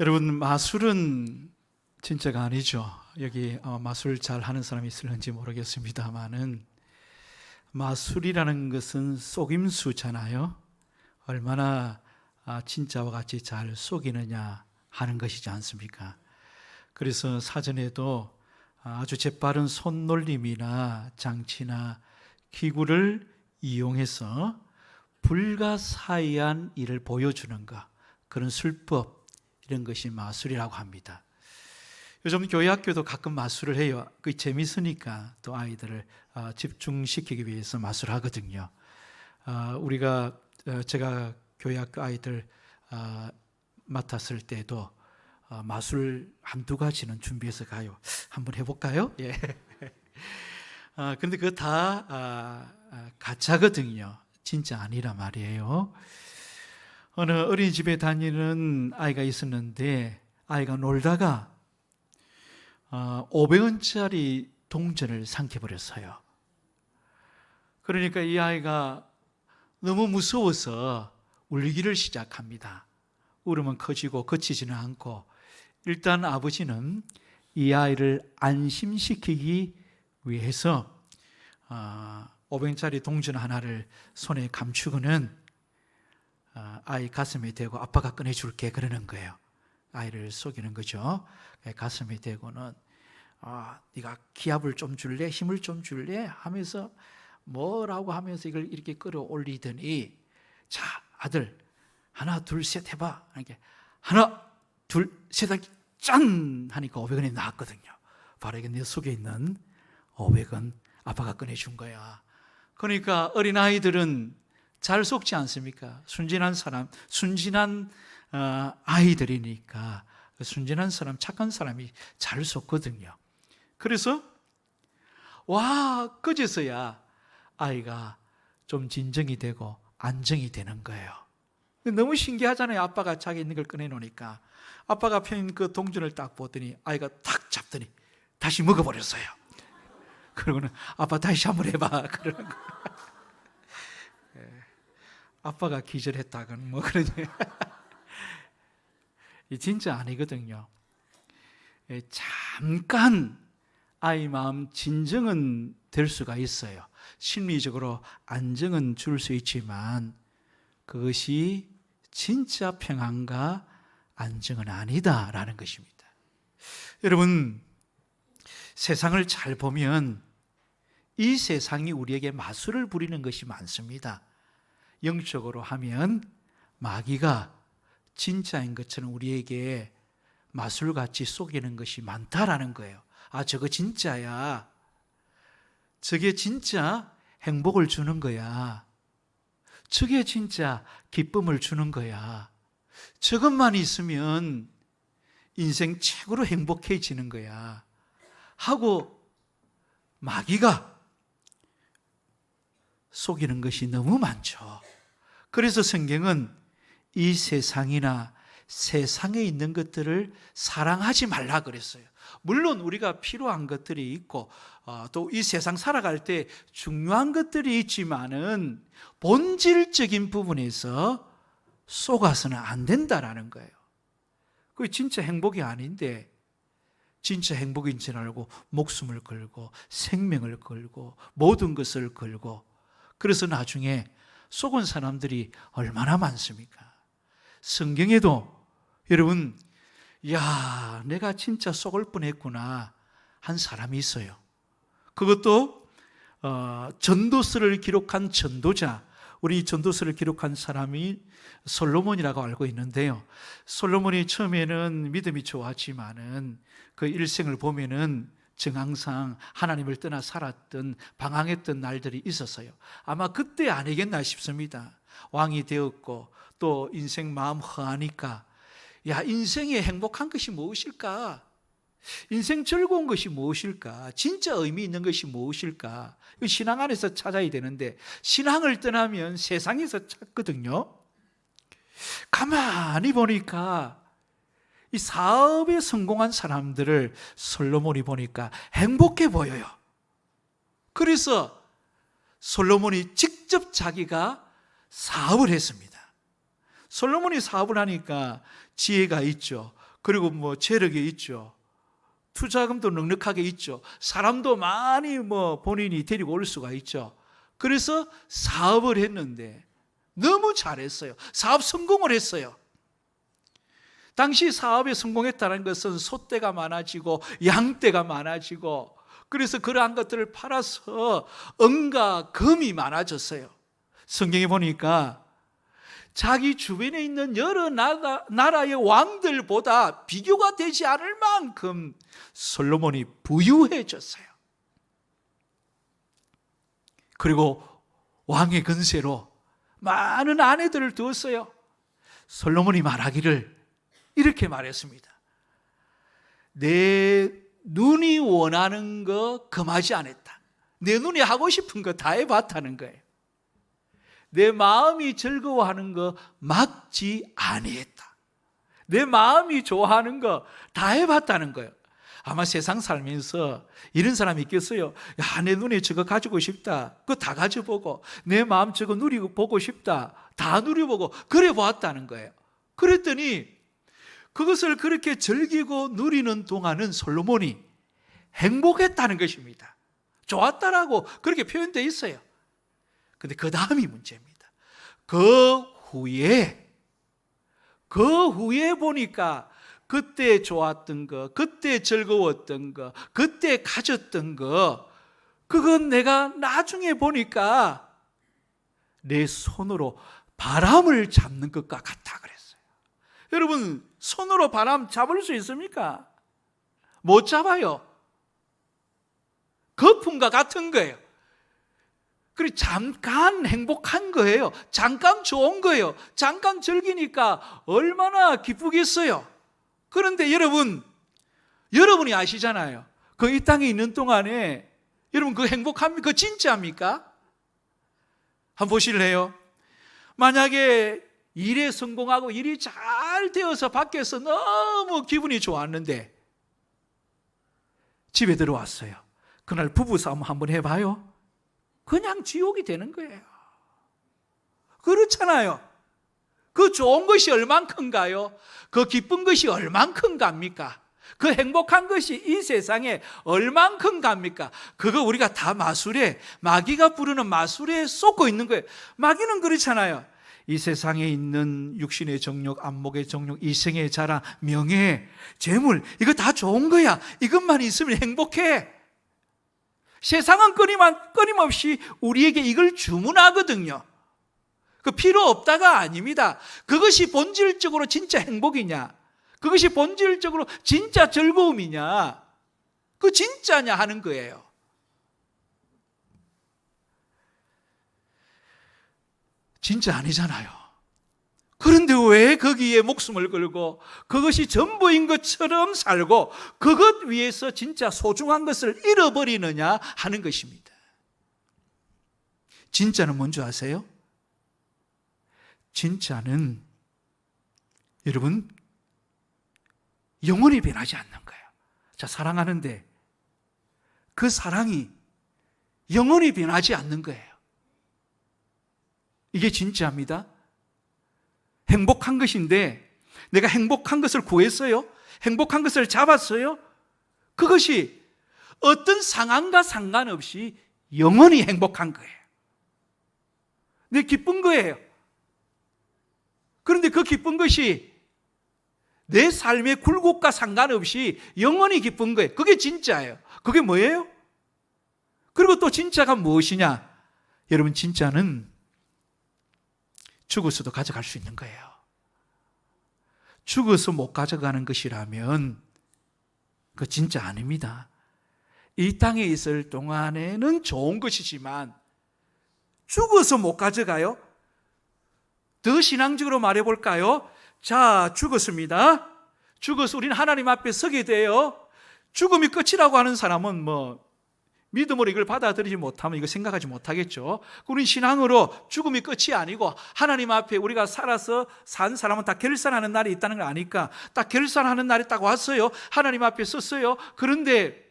여러분 마술은 진짜가 아니죠. 여기 어, 마술 잘 하는 사람이 있을는지 모르겠습니다만은 마술이라는 것은 속임수잖아요. 얼마나 아, 진짜와 같이 잘 속이느냐 하는 것이지 않습니까? 그래서 사전에도 아주 재빠른 손놀림이나 장치나 기구를 이용해서 불가사의한 일을 보여주는 것 그런 술법 이런 것이 마술이라고 합니다. 요즘 교회 학교도 가끔 마술을 해요. 그 재밌으니까 또 아이들을 아, 집중시키기 위해서 마술하거든요. 아, 우리가 어, 제가 교회 학교 아이들 아, 맡았을 때도 어, 마술 한두 가지는 준비해서 가요. 한번 해볼까요? 예. 아, 근데 아, 아, 가짜거든요. 진짜 아니란 말이에요. 어느 어린이집에 다니는 아이가 있었는데 아이가 놀다가 어, 500원짜리 동전을 삼켜버렸어요. 그러니까 이 아이가 너무 무서워서 울기를 시작합니다. 울으면 커지고 그치지는 않고 일단 아버지는 이 아이를 안심시키기 위해서 어, 500원짜리 동전 하나를 손에 감추고는 어, 아이 가슴에 대고 아빠가 꺼내줄게 그러는 거예요. 아이를 속이는 거죠. 가슴에 대고는 아, 네가 기압을 좀 줄래, 힘을 좀 줄래 하면서 뭐라고 하면서 이걸 이렇게 끌어올리더니 자 아들 하나 둘 셋 해봐. 이렇게 하나 둘셋 하기 짠 하니까 500원이 나왔거든요. 바로 이게 내 속에 있는 500원 아빠가 꺼내준 거야. 그러니까 어린 아이들은 잘 속지 않습니까? 순진한 사람, 순진한 어, 아이들이니까 순진한 사람, 착한 사람이 잘 속거든요. 그래서 와 그제서야 아이가 좀 진정이 되고 안정이 되는 거예요. 너무 신기하잖아요. 아빠가 자기 있는 걸 꺼내놓으니까 아빠가 펴인 그 동전을 딱 보더니 아이가 탁 잡더니 다시 먹어버렸어요. 그러고는 아빠 다시 한번 해봐 그러는 거. 예. 아빠가 기절했다건 뭐 그러지. 이 진짜 아니거든요. 예, 잠깐 아이 마음 진정은 될 수가 있어요. 심리적으로 안정은 줄 수 있지만 그것이 진짜 평안과 안정은 아니다라는 것입니다. 여러분 세상을 잘 보면 이 세상이 우리에게 마술을 부리는 것이 많습니다. 영적으로 하면 마귀가 진짜인 것처럼 우리에게 마술같이 속이는 것이 많다라는 거예요. 아, 저거 진짜야. 저게 진짜 행복을 주는 거야. 저게 진짜 기쁨을 주는 거야. 저것만 있으면 인생 최고로 행복해지는 거야. 하고 마귀가 속이는 것이 너무 많죠. 그래서 성경은 이 세상이나 세상에 있는 것들을 사랑하지 말라 그랬어요. 물론 우리가 필요한 것들이 있고 어, 또이 세상 살아갈 때 중요한 것들이 있지만은 본질적인 부분에서 속아서는 안 된다라는 거예요. 그게 진짜 행복이 아닌데 진짜 행복인 줄 알고 목숨을 걸고 생명을 걸고 모든 것을 걸고 그래서 나중에 속은 사람들이 얼마나 많습니까? 성경에도 여러분, 야, 내가 진짜 속을 뻔했구나 한 사람이 있어요. 그것도 어, 전도서를 기록한 전도자, 우리 전도서를 기록한 사람이 솔로몬이라고 알고 있는데요. 솔로몬이 처음에는 믿음이 좋았지만은 그 일생을 보면은 정항상 하나님을 떠나 살았던 방황했던 날들이 있었어요. 아마 그때 아니겠나 싶습니다. 왕이 되었고 또 인생 마음 허하니까 야 인생에 행복한 것이 무엇일까? 인생 즐거운 것이 무엇일까? 진짜 의미 있는 것이 무엇일까? 신앙 안에서 찾아야 되는데 신앙을 떠나면 세상에서 찾거든요. 가만히 보니까 이 사업에 성공한 사람들을 솔로몬이 보니까 행복해 보여요. 그래서 솔로몬이 직접 자기가 사업을 했습니다. 솔로몬이 사업을 하니까 지혜가 있죠. 그리고 뭐 재력이 있죠. 투자금도 넉넉하게 있죠. 사람도 많이 뭐 본인이 데리고 올 수가 있죠. 그래서 사업을 했는데 너무 잘했어요. 사업 성공을 했어요. 당시 사업에 성공했다는 것은 소떼가 많아지고 양떼가 많아지고 그래서 그러한 것들을 팔아서 은과 금이 많아졌어요. 성경에 보니까 자기 주변에 있는 여러 나라, 나라의 왕들보다 비교가 되지 않을 만큼 솔로몬이 부유해졌어요. 그리고 왕의 근세로 많은 아내들을 두었어요. 솔로몬이 말하기를 이렇게 말했습니다. 내 눈이 원하는 거 금하지 않았다. 내 눈이 하고 싶은 거 다 해봤다는 거예요. 내 마음이 즐거워하는 거 막지 아니했다. 내 마음이 좋아하는 거 다 해봤다는 거예요. 아마 세상 살면서 이런 사람이 있겠어요. 야, 내 눈에 저거 가지고 싶다. 그거 다 가져보고, 내 마음 저거 누리고 보고 싶다. 다 누려보고, 그래 보았다는 거예요. 그랬더니, 그것을 그렇게 즐기고 누리는 동안은 솔로몬이 행복했다는 것입니다. 좋았다라고 그렇게 표현되어 있어요. 근데 그 다음이 문제입니다. 그 후에, 그 후에 보니까 그때 좋았던 거, 그때 즐거웠던 거, 그때 가졌던 거, 그건 내가 나중에 보니까 내 손으로 바람을 잡는 것과 같다 그랬어요. 여러분, 손으로 바람 잡을 수 있습니까? 못 잡아요. 거품과 같은 거예요. 그리고 잠깐 행복한 거예요. 잠깐 좋은 거예요. 잠깐 즐기니까 얼마나 기쁘겠어요. 그런데 여러분, 여러분이 아시잖아요. 그 이 땅에 있는 동안에 여러분 그 행복합니까? 그 진짜입니까? 한번 보실래요? 만약에 일에 성공하고 일이 잘 되어서 밖에서 너무 기분이 좋았는데 집에 들어왔어요. 그날 부부싸움 한번 해봐요. 그냥 지옥이 되는 거예요. 그렇잖아요. 그 좋은 것이 얼만큼가요? 그 기쁜 것이 얼만큼 갑니까? 그 행복한 것이 이 세상에 얼만큼 갑니까? 그거 우리가 다 마술에, 마귀가 부르는 마술에 쏟고 있는 거예요. 마귀는 그렇잖아요. 이 세상에 있는 육신의 정욕, 안목의 정욕, 이생의 자랑, 명예, 재물, 이거 다 좋은 거야. 이것만 있으면 행복해. 세상은 끊임만, 끊임없이 우리에게 이걸 주문하거든요. 그 필요 없다가 아닙니다. 그것이 본질적으로 진짜 행복이냐? 그것이 본질적으로 진짜 즐거움이냐? 그 진짜냐 하는 거예요. 진짜 아니잖아요. 그런데 왜 거기에 목숨을 걸고 그것이 전부인 것처럼 살고 그것 위해서 진짜 소중한 것을 잃어버리느냐 하는 것입니다. 진짜는 뭔지 아세요? 진짜는 여러분 영원히 변하지 않는 거예요. 자, 사랑하는데 그 사랑이 영원히 변하지 않는 거예요. 이게 진짜입니다. 행복한 것인데 내가 행복한 것을 구했어요. 행복한 것을 잡았어요. 그것이 어떤 상황과 상관없이 영원히 행복한 거예요. 내 기쁜 거예요. 그런데 그 기쁜 것이 내 삶의 굴곡과 상관없이 영원히 기쁜 거예요. 그게 진짜예요. 그게 뭐예요? 그리고 또 진짜가 무엇이냐? 여러분, 진짜는 죽어서도 가져갈 수 있는 거예요. 죽어서 못 가져가는 것이라면 그 진짜 아닙니다. 이 땅에 있을 동안에는 좋은 것이지만 죽어서 못 가져가요? 더 신앙적으로 말해 볼까요? 자, 죽었습니다. 죽어서 우리는 하나님 앞에 서게 돼요. 죽음이 끝이라고 하는 사람은 뭐 믿음으로 이걸 받아들이지 못하면 이거 생각하지 못하겠죠. 우리 신앙으로 죽음이 끝이 아니고 하나님 앞에 우리가 살아서 산 사람은 다 결산하는 날이 있다는 걸 아니까 딱 결산하는 날이 딱 왔어요. 하나님 앞에 섰어요. 그런데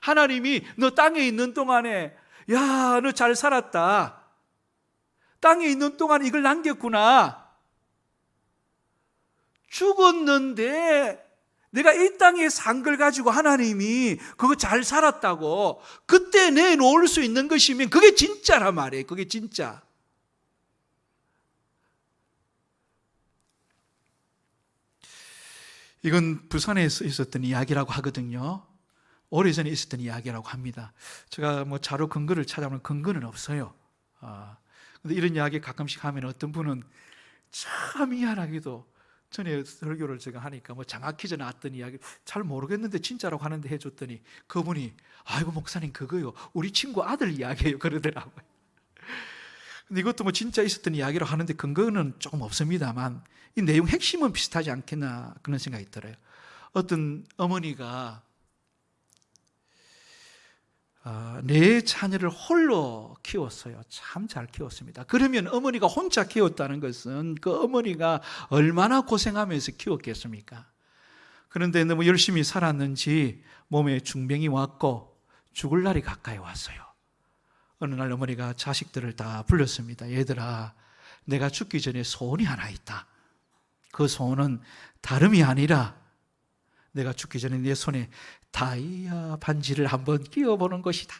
하나님이 너 땅에 있는 동안에 야, 너 잘 살았다. 땅에 있는 동안 이걸 남겼구나. 죽었는데 내가 이 땅에 산 걸 가지고 하나님이 그거 잘 살았다고 그때 내놓을 수 있는 것이면 그게 진짜란 말이에요. 그게 진짜. 이건 부산에서 있었던 이야기라고 하거든요. 오래전에 있었던 이야기라고 합니다. 제가 뭐 자료 근거를 찾아보면 근거는 없어요. 아, 근데 이런 이야기 가끔씩 하면 어떤 분은 참 미안하게도 전에 설교를 제가 하니까 뭐 장학퀴즈 나왔던 이야기 잘 모르겠는데 진짜라고 하는데 해줬더니 그분이 아이고 목사님 그거요 우리 친구 아들 이야기예요 그러더라고요. 근데 이것도 뭐 진짜 있었던 이야기로 하는데 근거는 조금 없습니다만 이 내용 핵심은 비슷하지 않겠나 그런 생각이 들어요. 어떤 어머니가 아, 내 자녀를 홀로 키웠어요. 참 잘 키웠습니다. 그러면 어머니가 혼자 키웠다는 것은 그 어머니가 얼마나 고생하면서 키웠겠습니까? 그런데 너무 열심히 살았는지 몸에 중병이 왔고 죽을 날이 가까이 왔어요. 어느 날 어머니가 자식들을 다 불렀습니다. 얘들아, 내가 죽기 전에 소원이 하나 있다. 그 소원은 다름이 아니라 내가 죽기 전에 내 손에 다이아 반지를 한번 끼워보는 것이다.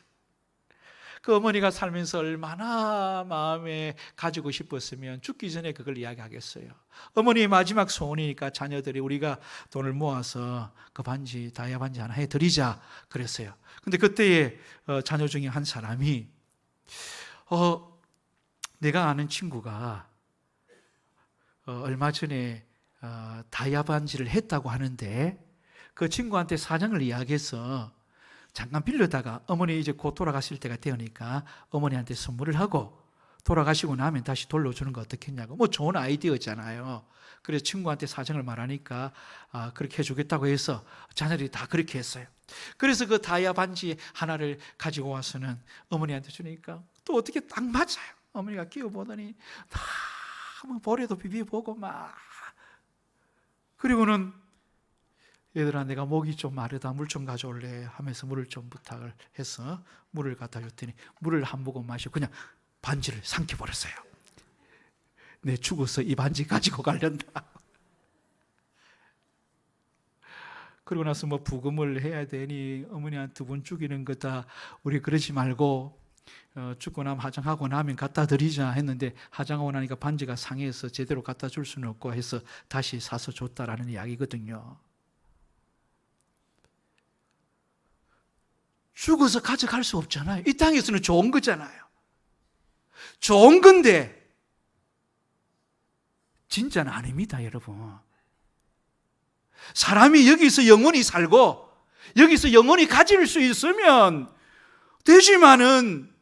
그 어머니가 살면서 얼마나 마음에 가지고 싶었으면 죽기 전에 그걸 이야기하겠어요. 어머니의 마지막 소원이니까 자녀들이 우리가 돈을 모아서 그 반지, 다이아 반지 하나 해드리자 그랬어요. 근데 그때에 어, 자녀 중에 한 사람이 어, 내가 아는 친구가 어, 얼마 전에 어, 다이아 반지를 했다고 하는데 그 친구한테 사정을 이야기해서 잠깐 빌려다가 어머니 이제 곧 돌아가실 때가 되니까 어머니한테 선물을 하고 돌아가시고 나면 다시 돌려주는 거 어떻겠냐고 뭐 좋은 아이디어잖아요. 그래서 친구한테 사정을 말하니까 아, 그렇게 해주겠다고 해서 자녀들이 다 그렇게 했어요. 그래서 그 다이아 반지 하나를 가지고 와서는 어머니한테 주니까 또 어떻게 딱 맞아요. 어머니가 끼워 보더니 막 볼에도 비비보고 막 그리고는 얘들아 내가 목이 좀 마르다. 물 좀 가져올래? 하면서 물을 좀 부탁을 해서 물을 갖다 줬더니 물을 한 모금 마시고 그냥 반지를 삼켜버렸어요. 내 죽어서 이 반지 가지고 가련다. 그러고 나서 뭐 부금을 해야 되니 어머니한테 두번 죽이는 거다. 우리 그러지 말고 어, 죽고 나면 화장하고 나면 갖다 드리자 했는데 화장하고 나니까 반지가 상해서 제대로 갖다 줄 수는 없고 해서 다시 사서 줬다라는 이야기거든요 죽어서 가져갈 수 없잖아요. 이 땅에서는 좋은 거잖아요. 좋은 건데, 진짜는 아닙니다, 여러분. 사람이 여기서 영원히 살고, 여기서 영원히 가질 수 있으면 되지만은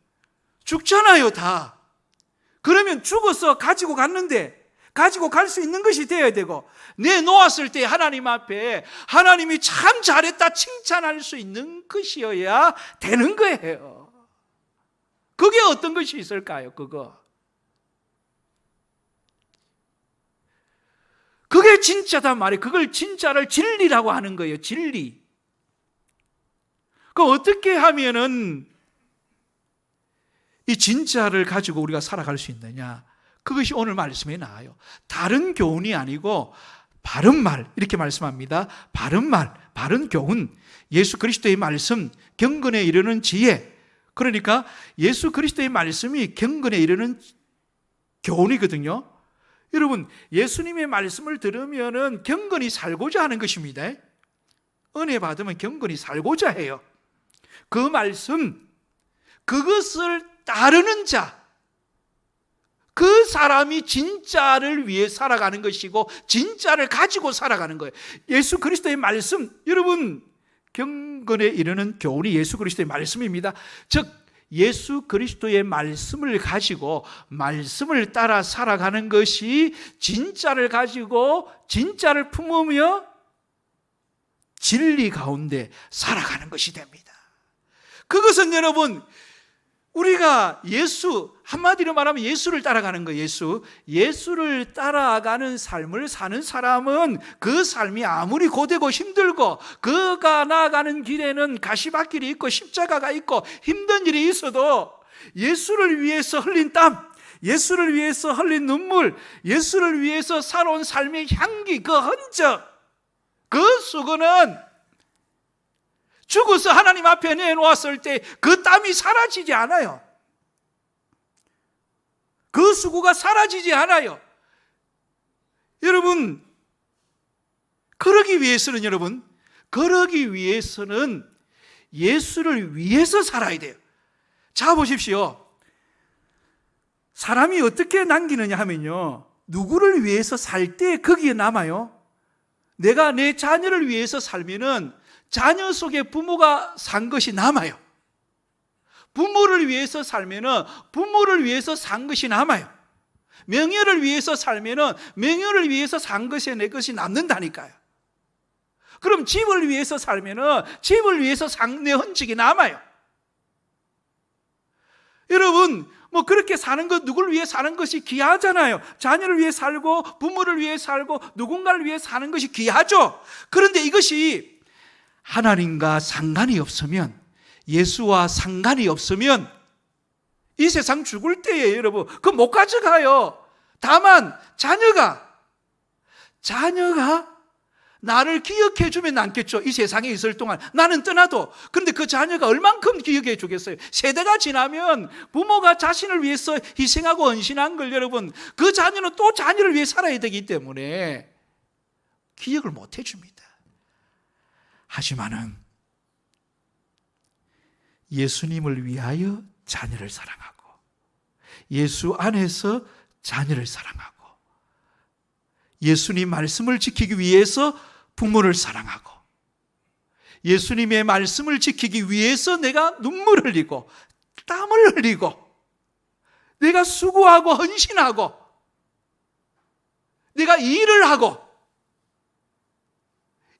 죽잖아요, 다. 그러면 죽어서 가지고 갔는데, 가지고 갈 수 있는 것이 되어야 되고 내놓았을 때 하나님 앞에 하나님이 참 잘했다 칭찬할 수 있는 것이어야 되는 거예요. 그게 어떤 것이 있을까요? 그거. 그게 진짜단 말이에요. 그걸 진짜를 진리라고 하는 거예요. 진리. 그 어떻게 하면은 이 진짜를 가지고 우리가 살아갈 수 있느냐? 그것이 오늘 말씀에 나와요. 다른 교훈이 아니고 바른 말 이렇게 말씀합니다. 바른 말, 바른 교훈, 예수 그리스도의 말씀, 경건에 이르는 지혜. 그러니까 예수 그리스도의 말씀이 경건에 이르는 교훈이거든요. 여러분, 예수님의 말씀을 들으면은 경건히 살고자 하는 것입니다. 은혜 받으면 경건히 살고자 해요. 그 말씀, 그것을 따르는 자, 그 사람이 진짜를 위해 살아가는 것이고 진짜를 가지고 살아가는 거예요. 예수 그리스도의 말씀, 여러분 경건에 이르는 교훈이 예수 그리스도의 말씀입니다. 즉 예수 그리스도의 말씀을 가지고 말씀을 따라 살아가는 것이 진짜를 가지고 진짜를 품으며 진리 가운데 살아가는 것이 됩니다. 그것은 여러분 우리가 예수 한마디로 말하면 예수를 따라가는 거예요. 예수. 예수를 따라가는 삶을 사는 사람은 그 삶이 아무리 고되고 힘들고 그가 나아가는 길에는 가시밭길이 있고 십자가가 있고 힘든 일이 있어도 예수를 위해서 흘린 땀, 예수를 위해서 흘린 눈물, 예수를 위해서 살아온 삶의 향기, 그 흔적 그 수고는 죽어서 하나님 앞에 내놓았을 때 그 땀이 사라지지 않아요. 그 수고가 사라지지 않아요. 여러분, 그러기 위해서는 여러분, 그러기 위해서는 예수를 위해서 살아야 돼요. 자, 보십시오. 사람이 어떻게 남기느냐 하면요. 누구를 위해서 살 때 거기에 남아요. 내가 내 자녀를 위해서 살면은 자녀 속에 부모가 산 것이 남아요. 부모를 위해서 살면은 부모를 위해서 산 것이 남아요. 명예를 위해서 살면은 명예를 위해서 산 것이 내 것이 남는다니까요. 그럼 집을 위해서 살면은 집을 위해서 산내 흔적이 남아요. 여러분, 뭐 그렇게 사는 것, 누구를 위해 사는 것이 귀하잖아요. 자녀를 위해 살고, 부모를 위해 살고, 누군가를 위해 사는 것이 귀하죠. 그런데 이것이 하나님과 상관이 없으면, 예수와 상관이 없으면, 이 세상 죽을 때에 여러분, 그거 못 가져가요. 다만, 자녀가, 자녀가 나를 기억해 주면 남겠죠. 이 세상에 있을 동안 나는 떠나도. 그런데 그 자녀가 얼만큼 기억해 주겠어요. 세대가 지나면 부모가 자신을 위해서 희생하고 헌신한 걸 여러분, 그 자녀는 또 자녀를 위해 살아야 되기 때문에 기억을 못 해줍니다. 하지만은 예수님을 위하여 자녀를 사랑하고 예수 안에서 자녀를 사랑하고 예수님 말씀을 지키기 위해서 부모를 사랑하고 예수님의 말씀을 지키기 위해서 내가 눈물을 흘리고 땀을 흘리고 내가 수고하고 헌신하고 내가 일을 하고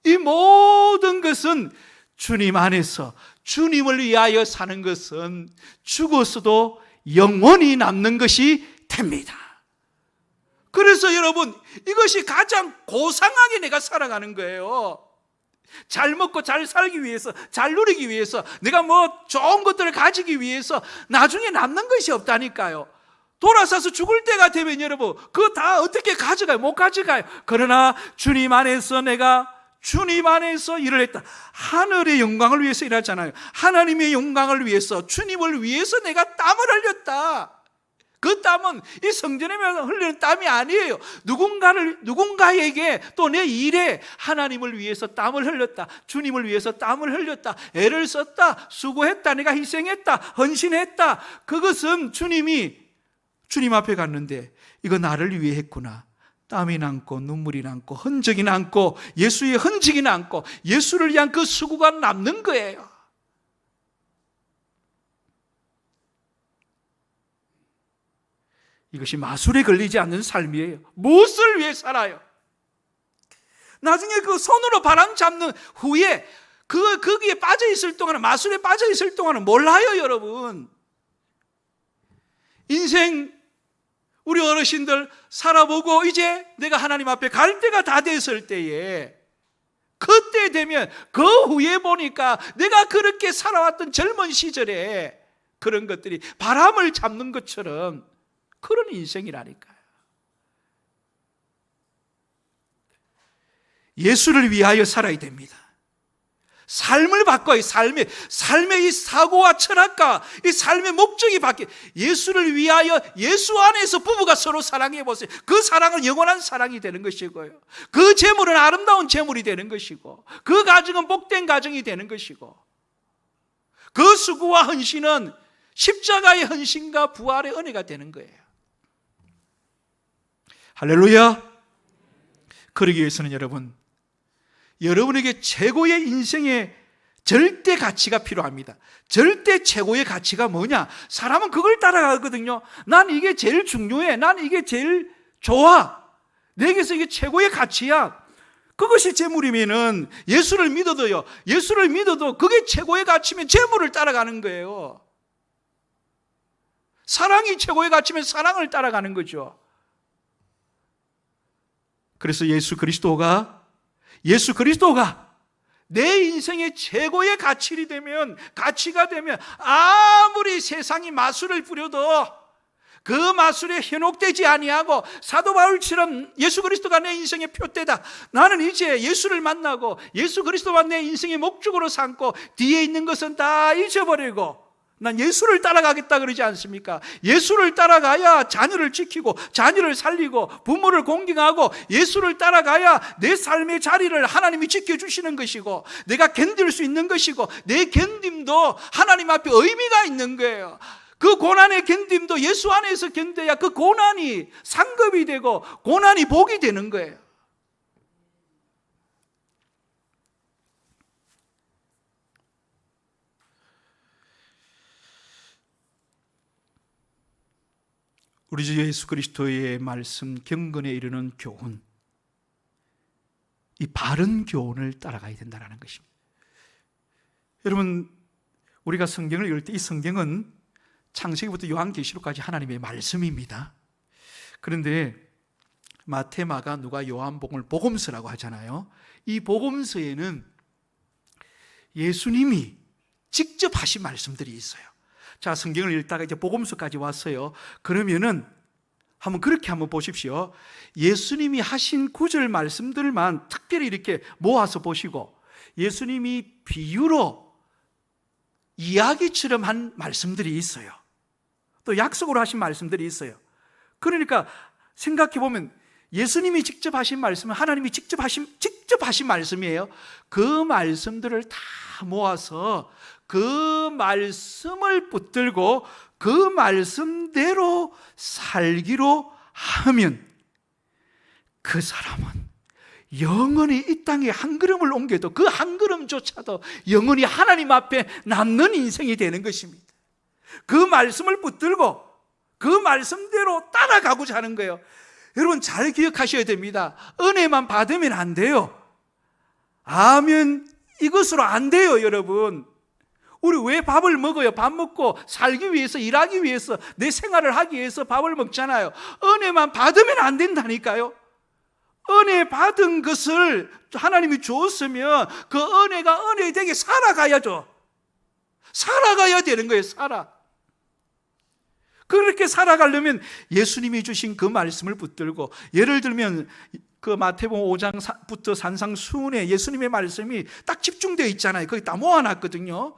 이 모든 것은 주님 안에서 주님을 위하여 사는 것은 죽었어도 영원히 남는 것이 됩니다. 그래서 여러분, 이것이 가장 고상하게 내가 살아가는 거예요. 잘 먹고 잘 살기 위해서, 잘 누리기 위해서, 내가 뭐 좋은 것들을 가지기 위해서 나중에 남는 것이 없다니까요. 돌아서서 죽을 때가 되면 여러분, 그거 다 어떻게 가져가요? 못 가져가요. 그러나 주님 안에서 내가 주님 안에서 일을 했다. 하늘의 영광을 위해서 일하잖아요. 하나님의 영광을 위해서, 주님을 위해서 내가 땀을 흘렸다. 그 땀은 이 성전에만 흘리는 땀이 아니에요. 누군가를, 누군가에게 또 내 일에 하나님을 위해서 땀을 흘렸다. 주님을 위해서 땀을 흘렸다. 애를 썼다. 수고했다. 내가 희생했다. 헌신했다. 그것은 주님이 주님 앞에 갔는데 이거 나를 위해 했구나. 땀이 남고 눈물이 남고 흔적이 남고 예수의 흔적이 남고 예수를 위한 그 수고가 남는 거예요. 이것이 마술에 걸리지 않는 삶이에요. 무엇을 위해 살아요? 나중에 그 손으로 바람 잡는 후에 그 거기에 빠져 있을 동안은 마술에 빠져 있을 동안은 몰라요, 여러분. 인생 우리 어르신들 살아보고 이제 내가 하나님 앞에 갈 때가 다 됐을 때에 그때 되면 그 후에 보니까 내가 그렇게 살아왔던 젊은 시절에 그런 것들이 바람을 잡는 것처럼 그런 인생이라니까요. 예수를 위하여 살아야 됩니다. 삶을 바꿔요. 삶의 삶의 이 사고와 철학과 이 삶의 목적이 바뀌어. 예수를 위하여 예수 안에서 부부가 서로 사랑해 보세요. 그 사랑은 영원한 사랑이 되는 것이고요. 그 재물은 아름다운 재물이 되는 것이고, 그 가정은 복된 가정이 되는 것이고, 그 수고와 헌신은 십자가의 헌신과 부활의 은혜가 되는 거예요. 할렐루야. 그러기 위해서는 여러분, 여러분에게 최고의 인생의 절대 가치가 필요합니다. 절대 최고의 가치가 뭐냐? 사람은 그걸 따라가거든요. 난 이게 제일 중요해. 난 이게 제일 좋아. 내게서 이게 최고의 가치야. 그것이 재물이면은 예수를 믿어도요. 예수를 믿어도 그게 최고의 가치면 재물을 따라가는 거예요. 사랑이 최고의 가치면 사랑을 따라가는 거죠. 그래서 예수 그리스도가 예수 그리스도가 내 인생의 최고의 가치이 되면 가치가 되면 아무리 세상이 마술을 부려도 그 마술에 현혹되지 아니하고 사도 바울처럼 예수 그리스도가 내 인생의 표대다. 나는 이제 예수를 만나고 예수 그리스도만 내 인생의 목적으로 삼고 뒤에 있는 것은 다 잊어버리고 난 예수를 따라가겠다 그러지 않습니까? 예수를 따라가야 자녀를 지키고 자녀를 살리고 부모를 공경하고 예수를 따라가야 내 삶의 자리를 하나님이 지켜주시는 것이고 내가 견딜 수 있는 것이고 내 견딤도 하나님 앞에 의미가 있는 거예요. 그 고난의 견딤도 예수 안에서 견뎌야 그 고난이 상급이 되고 고난이 복이 되는 거예요. 우리 주 예수 그리스도의 말씀 경건에 이르는 교훈 이 바른 교훈을 따라가야 된다는 것입니다. 여러분 우리가 성경을 읽을 때 이 성경은 창세기부터 요한계시록까지 하나님의 말씀입니다. 그런데 마태, 마가, 누가, 요한복음을 복음서라고 하잖아요. 이 복음서에는 예수님이 직접 하신 말씀들이 있어요. 자, 성경을 읽다가 이제 복음서까지 왔어요. 그러면은 한번 그렇게 한번 보십시오. 예수님이 하신 구절 말씀들만 특별히 이렇게 모아서 보시고 예수님이 비유로 이야기처럼 한 말씀들이 있어요. 또 약속으로 하신 말씀들이 있어요. 그러니까 생각해 보면 예수님이 직접 하신 말씀은 하나님이 직접 하신 직접 하신 말씀이에요. 그 말씀들을 다 모아서 그 말씀을 붙들고 그 말씀대로 살기로 하면 그 사람은 영원히 이 땅에 한 걸음을 옮겨도 그 한 걸음조차도 영원히 하나님 앞에 남는 인생이 되는 것입니다. 그 말씀을 붙들고 그 말씀대로 따라가고자 하는 거예요. 여러분 잘 기억하셔야 됩니다. 은혜만 받으면 안 돼요. 아멘 이것으로 안 돼요, 여러분. 우리 왜 밥을 먹어요? 밥 먹고 살기 위해서, 일하기 위해서, 내 생활을 하기 위해서 밥을 먹잖아요. 은혜만 받으면 안 된다니까요. 은혜 받은 것을 하나님이 주었으면 그 은혜가 은혜 되게 살아가야죠. 살아가야 되는 거예요, 살아. 그렇게 살아가려면 예수님이 주신 그 말씀을 붙들고 예를 들면 그 마태복음 5장부터 산상수훈에 예수님의 말씀이 딱 집중되어 있잖아요. 거기 다 모아놨거든요.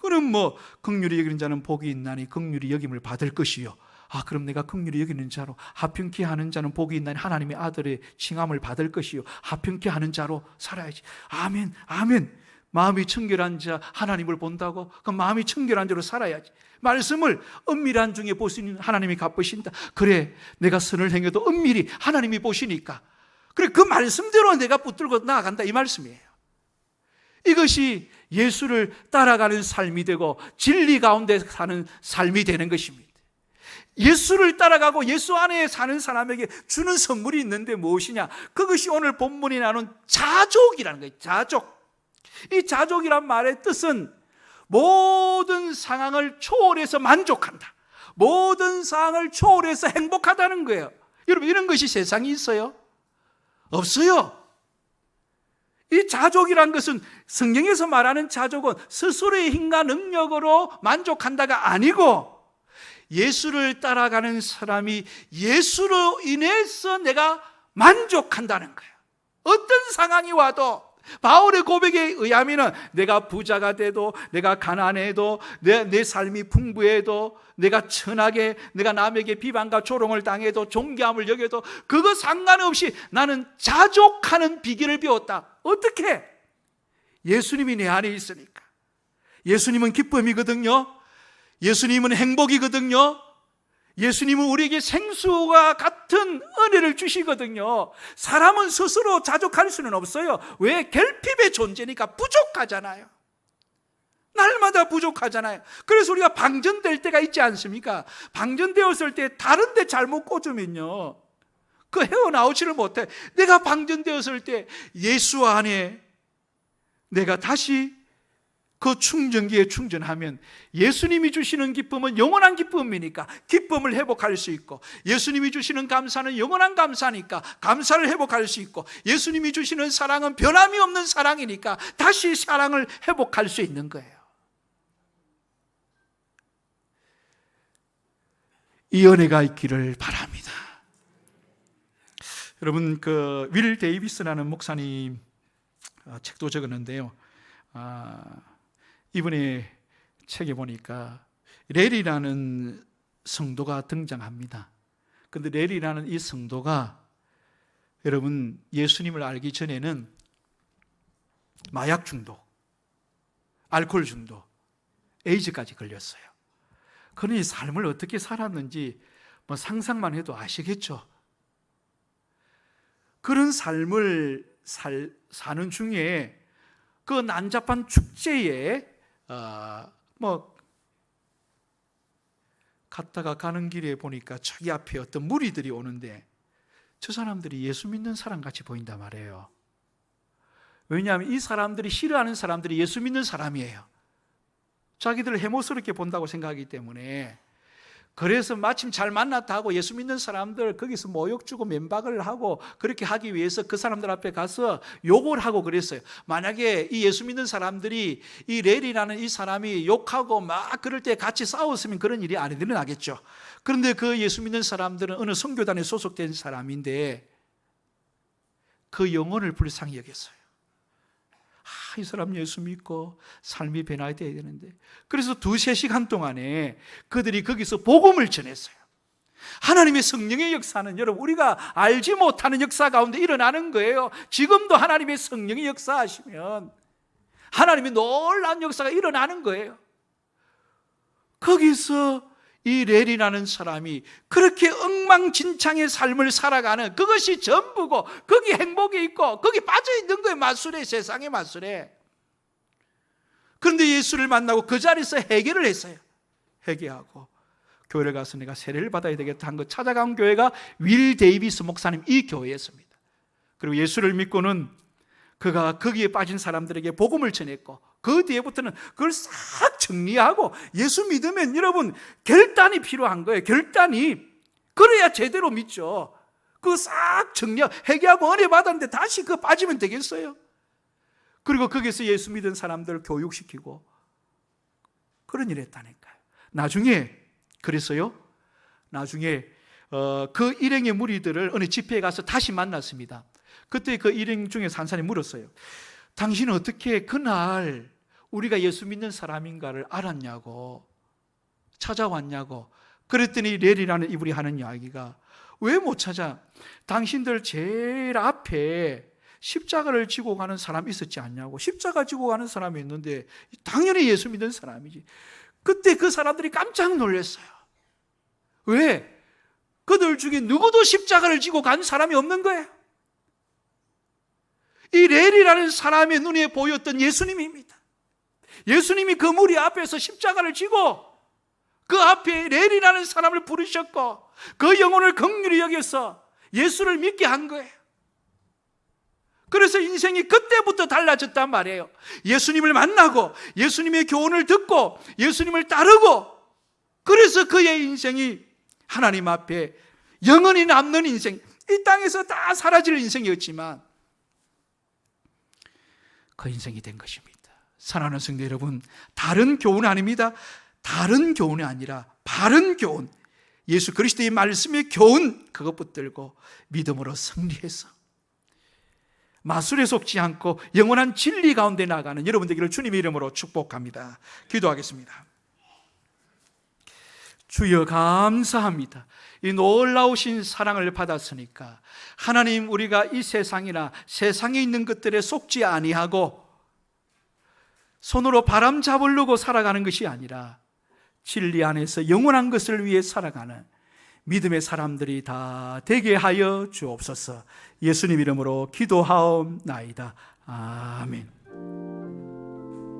그럼 뭐 극률이 여기는 자는 복이 있나니 극률이 여김을 받을 것이요. 아 그럼 내가 극률이 여기는 자로 하평케 하는 자는 복이 있나니 하나님의 아들의 칭함을 받을 것이요. 하평케 하는 자로 살아야지. 아멘, 아멘. 마음이 청결한 자 하나님을 본다고 그 마음이 청결한 자로 살아야지. 말씀을 은밀한 중에 볼 수 있는 하나님이 갚으신다. 그래, 내가 선을 행해도 은밀히 하나님이 보시니까. 그래, 그 말씀대로 내가 붙들고 나아간다. 이 말씀이에요. 이것이 예수를 따라가는 삶이 되고 진리 가운데 사는 삶이 되는 것입니다. 예수를 따라가고 예수 안에 사는 사람에게 주는 선물이 있는데 무엇이냐? 그것이 오늘 본문이 나눈 자족이라는 거예요. 자족. 이 자족이란 말의 뜻은 모든 상황을 초월해서 만족한다. 모든 상황을 초월해서 행복하다는 거예요. 여러분, 이런 것이 세상에 있어요? 없어요. 이 자족이란 것은 성경에서 말하는 자족은 스스로의 힘과 능력으로 만족한다가 아니고 예수를 따라가는 사람이 예수로 인해서 내가 만족한다는 거예요. 어떤 상황이 와도 바울의 고백에 의하면 내가 부자가 돼도 내가 가난해도 내, 내 삶이 풍부해도 내가 천하게 내가 남에게 비방과 조롱을 당해도 존경함을 여겨도 그거 상관없이 나는 자족하는 비결을 배웠다. 어떻게? 예수님이 내 안에 있으니까. 예수님은 기쁨이거든요. 예수님은 행복이거든요. 예수님은 우리에게 생수와 같 은 은혜를 주시거든요. 사람은 스스로 자족할 수는 없어요. 왜? 결핍의 존재니까 부족하잖아요. 날마다 부족하잖아요. 그래서 우리가 방전될 때가 있지 않습니까? 방전되었을 때 다른 데 잘못 꽂으면요. 그 헤어나오지를 못해. 내가 방전되었을 때 예수 안에 내가 다시 그 충전기에 충전하면 예수님이 주시는 기쁨은 영원한 기쁨이니까 기쁨을 회복할 수 있고 예수님이 주시는 감사는 영원한 감사니까 감사를 회복할 수 있고 예수님이 주시는 사랑은 변함이 없는 사랑이니까 다시 사랑을 회복할 수 있는 거예요. 이 은혜가 있기를 바랍니다. 여러분 그 윌 데이비스라는 목사님 어, 책도 적었는데요. 아, 이분의 책에 보니까 레리라는 성도가 등장합니다. 근데 레리라는 이 성도가 여러분 예수님을 알기 전에는 마약 중독, 알코올 중독, 에이즈까지 걸렸어요. 그러니 삶을 어떻게 살았는지 뭐 상상만 해도 아시겠죠. 그런 삶을 살, 사는 중에 그 난잡한 축제에 어, 뭐 갔다가 가는 길에 보니까 저기 앞에 어떤 무리들이 오는데 저 사람들이 예수 믿는 사람 같이 보인단 말이에요. 왜냐하면 이 사람들이 싫어하는 사람들이 예수 믿는 사람이에요. 자기들을 해모스럽게 본다고 생각하기 때문에 그래서 마침 잘 만났다 하고 예수 믿는 사람들 거기서 모욕 주고 면박을 하고 그렇게 하기 위해서 그 사람들 앞에 가서 욕을 하고 그랬어요. 만약에 이 예수 믿는 사람들이 이 레리라는 이 사람이 욕하고 막 그럴 때 같이 싸웠으면 그런 일이 안 일어나겠죠. 그런데 그 예수 믿는 사람들은 어느 성교단에 소속된 사람인데 그 영혼을 불쌍히 여겼어요. 아, 이 사람 예수 믿고 삶이 변화돼야 되는데. 그래서 두세 시간 동안에 그들이 거기서 복음을 전했어요. 하나님의 성령의 역사는 여러분 우리가 알지 못하는 역사 가운데 일어나는 거예요. 지금도 하나님의 성령의 역사하시면 하나님의 놀라운 역사가 일어나는 거예요. 거기서 이 렐이라는 사람이 그렇게 엉망진창의 삶을 살아가는 그것이 전부고 거기 행복이 있고 거기 빠져 있는 거예요. 마술에 세상의 마술에. 그런데 예수를 만나고 그 자리에서 해결을 했어요. 회개하고 교회를 가서 내가 세례를 받아야 되겠다 한 거 찾아간 교회가 윌 데이비스 목사님 이 교회였습니다. 그리고 예수를 믿고는 그가 거기에 빠진 사람들에게 복음을 전했고 그 뒤에부터는 그걸 싹 정리하고 예수 믿으면 여러분 결단이 필요한 거예요. 결단이 그래야 제대로 믿죠. 그 싹 정리 회개하고 은혜 받았는데 다시 그 빠지면 되겠어요? 그리고 거기서 예수 믿은 사람들 교육시키고 그런 일 했다니까요. 나중에 그래서요. 나중에 어, 그 일행의 무리들을 어느 집회에 가서 다시 만났습니다. 그때 그 일행 한 사람이 물었어요. 당신은 어떻게 그날 우리가 예수 믿는 사람인가를 알았냐고 찾아왔냐고 그랬더니 레리라는 이분이 하는 이야기가 왜 못 찾아? 당신들 제일 앞에 십자가를 지고 가는 사람 있었지 않냐고 십자가 지고 가는 사람이 있는데 당연히 예수 믿는 사람이지 그때 그 사람들이 깜짝 놀랐어요 왜? 그들 중에 누구도 십자가를 지고 간 사람이 없는 거예요 이 레리라는 사람의 눈에 보였던 예수님입니다. 예수님이 그 무리 앞에서 십자가를 지고 그 앞에 레리라는 사람을 부르셨고 그 영혼을 긍휼히 여겨서 예수를 믿게 한 거예요. 그래서 인생이 그때부터 달라졌단 말이에요. 예수님을 만나고 예수님의 교훈을 듣고 예수님을 따르고 그래서 그의 인생이 하나님 앞에 영원히 남는 인생, 이 땅에서 다 사라질 인생이었지만 그 인생이 된 것입니다. 사랑하는 성도 여러분, 다른 교훈 아닙니다. 다른 교훈이 아니라 바른 교훈. 예수 그리스도의 말씀의 교훈 그것 붙들고 믿음으로 승리해서 마술에 속지 않고 영원한 진리 가운데 나가는 여러분 되기를 주님의 이름으로 축복합니다. 기도하겠습니다. 주여 감사합니다. 이 놀라우신 사랑을 받았으니까 하나님 우리가 이 세상이나 세상에 있는 것들에 속지 아니하고 손으로 바람 잡으려고 살아가는 것이 아니라 진리 안에서 영원한 것을 위해 살아가는 믿음의 사람들이 다 되게 하여 주옵소서. 예수님 이름으로 기도하옵나이다. 아멘.